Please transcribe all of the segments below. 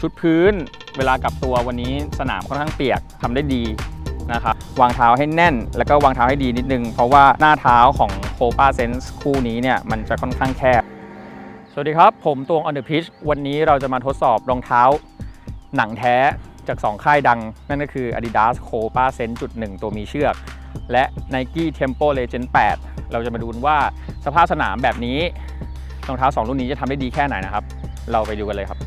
ชุดพื้น เวลากลับตัววันนี้สนามค่อนข้างเปียกทำได้ดีนะครับวางเท้าให้แน่น แล้วก็วางเท้าให้ดีนิดนึง เพราะว่าหน้าเท้าของโคปาเซนส์คู่นี้เนี่ยมันจะค่อนข้างแคบ สวัสดีครับ ผมตวง on the pitch วันนี้เราจะมาทดสอบรองเท้า หนังแท้จาก 2 ค่ายดัง นั่นก็คือ Adidas Copa s e n s จุดหนึ่งตัวมีเชือก และ Nike Tempo Legend 8 เราจะมาดูว่าสภาพสนามแบบนี้รองเท้า 2 รุ่นนี้จะทำได้ดีแค่ไหนนะครับ เราไปดูกันเลยครับ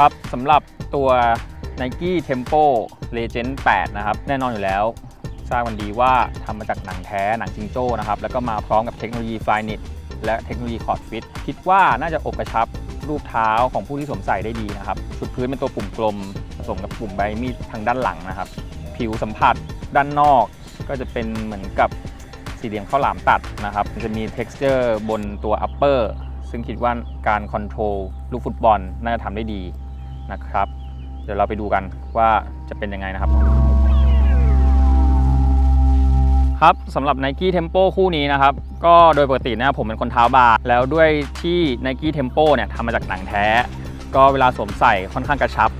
ครับสำหรับตัว Nike Tempo Legend 8 นะครับ แน่นอนอยู่แล้วทราบกันดีว่าทำมาจากหนังแท้หนังจิงโจ้นะครับ แล้วก็มาพร้อมกับเทคโนโลยี f i n i t และเทคโนโลยี c o r d Fit คิดว่าน่าจะอบกระชับรูปเท้าของผู้ที่สวมใส่ได้ดีนะครับชุดพื้นเป็นตัวปุ่มกลม ผสมกับปุ่มใบมีดทางด้านหลังนะครับ ผิวสัมผัสด้านนอก ก็จะเป็นเหมือนกับสี่เหลี่ยมข้าวหลามตัดนะครับมันจะมี texture บนตัว upper ซึ่งคิดว่าการคอนโทรลลูกฟุตบอลน่าจะทำได้ดี นะครับ เดี๋ยวเราไปดูกันว่าจะเป็นยังไงนะครับ ครับสำหรับ Nike Tempo คู่นี้นะครับ ก็โดยปกตินะผมเป็นคนเท้าบาร์แล้วด้วยที่ Nike Tempo เนี่ยทำมาจากหนังแท้ ก็เวลาสวมใส่ค่อนข้างกระชับ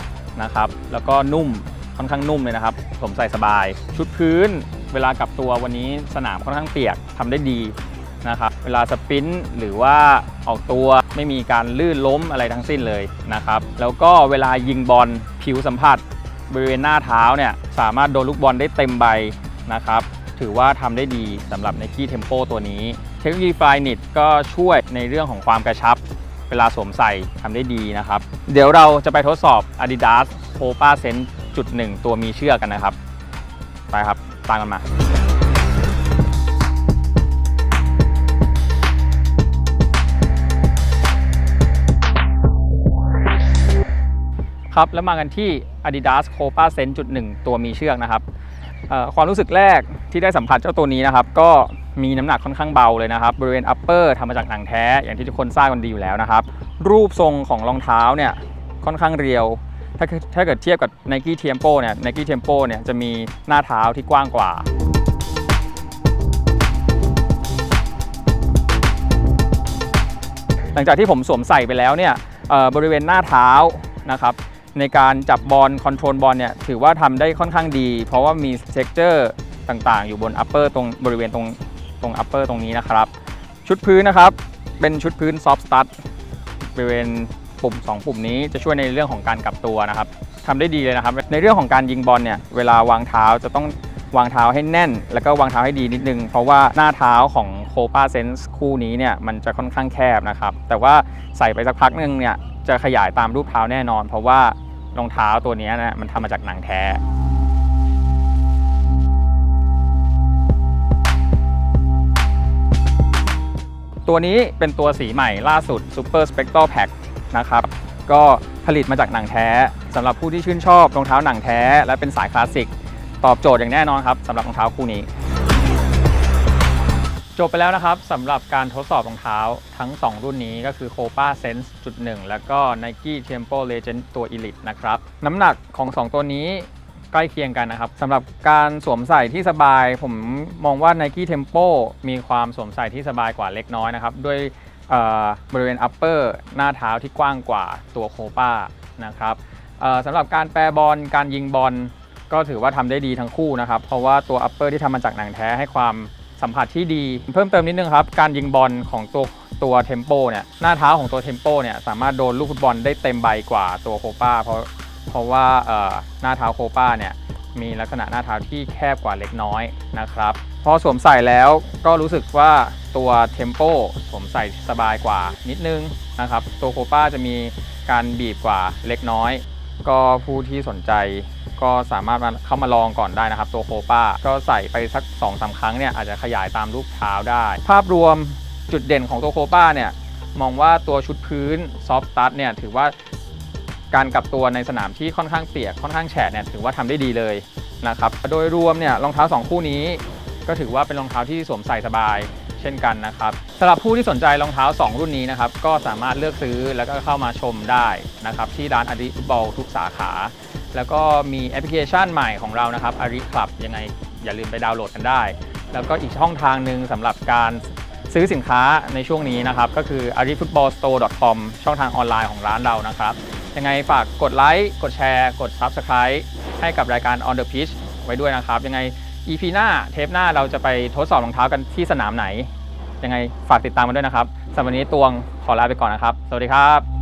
นะครับ แล้วก็นุ่มค่อนข้างนุ่มเลยนะครับสวมใส่สบาย ชุดพื้นเวลากลับตัววันนี้สนามค่อนข้างเปียกทำได้ดี นะครับเวลาสปินหรือว่าออกตัวไม่มีการลื่นล้มอะไรทั้งสิ้นเลยนะครับแล้วก็เวลายิงบอลผิวสัมผัส บริเวณหน้าเท้าเนี่ยสามารถโดนลูกบอลได้เต็มใบนะครับถือว่าทำได้ดีสำหรับ Nike Tempo ตัวนี้ เทคโนโลยี f i n i t ก็ช่วยในเรื่องของความกระชับ เวลาสวมใส่ทำได้ดีนะครับ เดี๋ยวเราจะไปทดสอบ Adidas Copa Sense จุดหนึ่งตัวมีเชือกกันนะครับ ไปครับตามกันมา ครับแล้วมากันที่ Adidas Copa Sense จุดหนึ่งตัวมีเชือกนะครับความรู้สึกแรกที่ได้สัมผัสเจ้าตัวนี้นะครับ ก็มีน้ำหนักค่อนข้างเบาเลยนะครับ บริเวณ upper ทำมาจากหนังแท้อย่างที่ทุกคนทราบกันดีอยู่แล้วนะครับ รูปทรงของรองเท้าเนี่ยค่อนข้างเรียว ถ้าถ้าเกิดเทียบกับ Nike Tempo เนี่ย Nike Tempo เนี่ยจะมีหน้าเท้าที่กว้างกว่าหลังจากที่ผมสวมใส่ไปแล้วเนี่ยบริเวณหน้าเท้านะครับ ในการจับบอลคอนโทรลบอลเนี่ยถือว่าทำได้ค่อนข้างดี เพราะว่ามีเท็กเจอร์ต่างๆ อยู่บน upper ตรงบริเวณตรงตรง upper ตรงนี้นะครับ ชุดพื้นนะครับ เป็นชุดพื้น soft start บริเวณปุ่ม 2 ปุ่มนี้จะช่วยในเรื่องของการกลับตัวนะครับทำได้ดีเลยนะครับ ในเรื่องของการยิงบอลเนี่ยเวลาวางเท้าจะต้องวางเท้าให้แน่น แล้วก็วางเท้าให้ดีนิดนึง เพราะว่าหน้าเท้าของโคปาเซนส์คู่นี้เนี่ยมันจะค่อนข้างแคบนะครับ แต่ว่าใส่ไปสักพักหนึ่งเนี่ย จะขยายตามรูปเท้าแน่นอน เพราะว่ารองเท้าตัวนี้นะมันทำมาจากหนังแท้ตัวนี้เป็นตัวสีใหม่ล่าสุด Super Spectral Pack นะครับ ก็ผลิตมาจากหนังแท้สำหรับผู้ที่ชื่นชอบรองเท้าหนังแท้ และเป็นสายคลาสสิก ตอบโจทย์อย่างแน่นอนครับสำหรับรองเท้าคู่นี้ จบไปแล้วนะครับสำหรับการทดสอบรองเท้าทั้ง 2 รุ่นนี้ก็คือ Copa Sense จุด1แล้วก็ Nike Tempo Legend ตัว Elite นะครับ น้ำหนักของ 2 ตัวนี้ใกล้เคียงกันนะครับสำหรับการสวมใส่ที่สบาย ผมมองว่า Nike Tempo มีความสวมใส่ที่สบายกว่าเล็กน้อยนะครับ ด้วยบริเวณ upper หน้าเท้าที่กว้างกว่าตัว Copa นะครับสำหรับการแปรบอลการยิงบอลก็ถือว่าทำได้ดีทั้งคู่นะครับ เพราะว่าตัว upper ที่ทำมาจากหนังแท้ให้ความ สัมผัสที่ดี เพิ่มเติมนิดนึงครับ การยิงบอลของตัวตัวเทมโปเนี่ยหน้าเท้าของตัวเทมโปเนี่ยสามารถโดนลูกฟุตบอลได้เต็มใบกว่าตัวโคป้าเพราะเพราะว่าหน้าเท้าโคป้าเนี่ยมีลักษณะหน้าเท้าที่แคบกว่าเล็กน้อยนะครับพอสวมใส่แล้วก็รู้สึกว่าตัวเทมโปสวมใส่สบายกว่านิดนึงนะครับตัวโคป้าจะมีการบีบกว่าเล็กน้อย ก็ผู้ที่สนใจ ก็สามารถมาเข้ามาลองก่อนได้นะครับ ตัวโคป้าก็ใส่ไปสัก2อสาครั้งเนี่ยอาจจะขยายตามรูปเท้าได้ ภาพรวมจุดเด่นของตัวโคป้าเนี่ยมองว่าตัวชุดพื้นซอฟต์ตัดเนี่ยถือว่าการกลับตัวในสนามที่ค่อนข้างเปียกค่อนข้างแฉะเนี่ยถือว่าทำได้ดีเลยนะครับโดยรวมเนี่ยรองเท้า 2 คู่นี้ก็ถือว่าเป็นรองเท้าที่สวมใส่สบายเช่นกันนะครับสำหรับผู้ที่สนใจรองเท้า 2 รุ่นนี้นะครับก็สามารถเลือกซื้อแล้วก็เข้ามาชมได้นะครับที่ร้านอดิฟุตบอลทุกสาขา แล้วก็มีแอปพลิเคชันใหม่ของเรานะครับ a r i Club ยังไงอย่าลืมไปดาวน์โหลดกันได้ แล้วก็อีกช่องทางหนึ่งสำหรับการซื้อสินค้าในช่วงนี้นะครับ ก็คือ arifootballstore.com ช่องทางออนไลน์ของร้านเรานะครับ ยังไงฝากกดไลค์กดแชร์ กด Subscribe ให้กับรายการ On the Pitch ไว้ด้วยนะครับ ยังไง EP หน้าเทปหน้าเราจะไปทดสอบรองเท้ากันที่สนามไหน ยังไงฝากติดตามกันด้วยนะครับสำหรับวันนี้ตวงขอลาไปก่อนนะครับ สวัสดีครับ